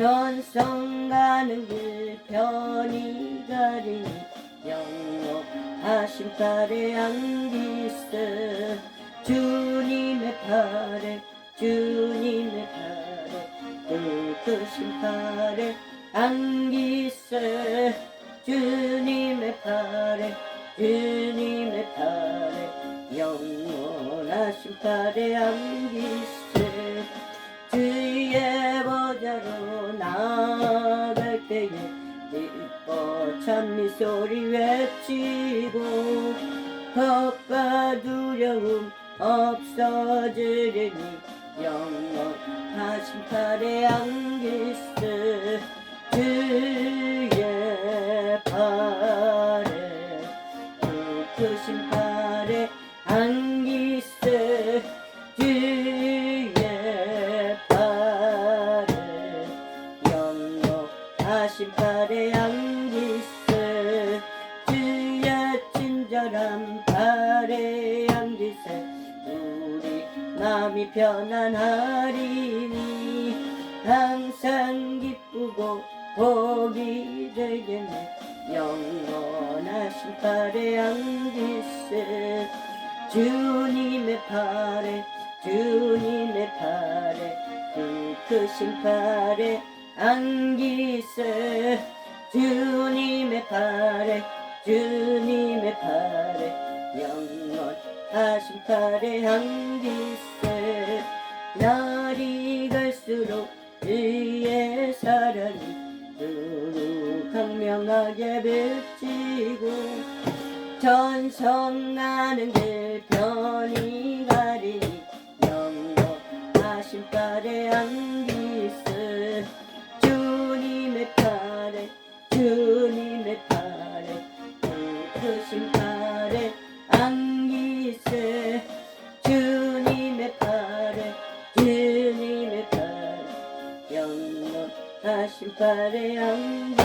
전성 가는 길 편히 가리니 영원하신 팔에 안기스 주님의 팔에 주님의 팔에 그 크신 팔에 안기세 주님의 팔에 주님의 팔에 영원하신 팔에 안기세 때에 기뻐 찬미 소리 외치고 겁과 두려움 없어지리니 영원하신 팔에 안기스 주의 팔에 크신 팔 팔에 안기스 주의 친절한 팔에 안기세. 우리 마음이 편안하리니 항상 기쁘고 복이 되겠네. 영원하신 팔에 안기세 주님의 팔에 주님의 팔에 그 크신 팔에 안기세. 주님의 팔에 주님의 팔에 영원하신 팔에 안기세. 날이 갈수록 그의 사랑이 두루 강명하게 비치고 전성 나는 길 편히 가리니 영원하신 팔에 안기스 주님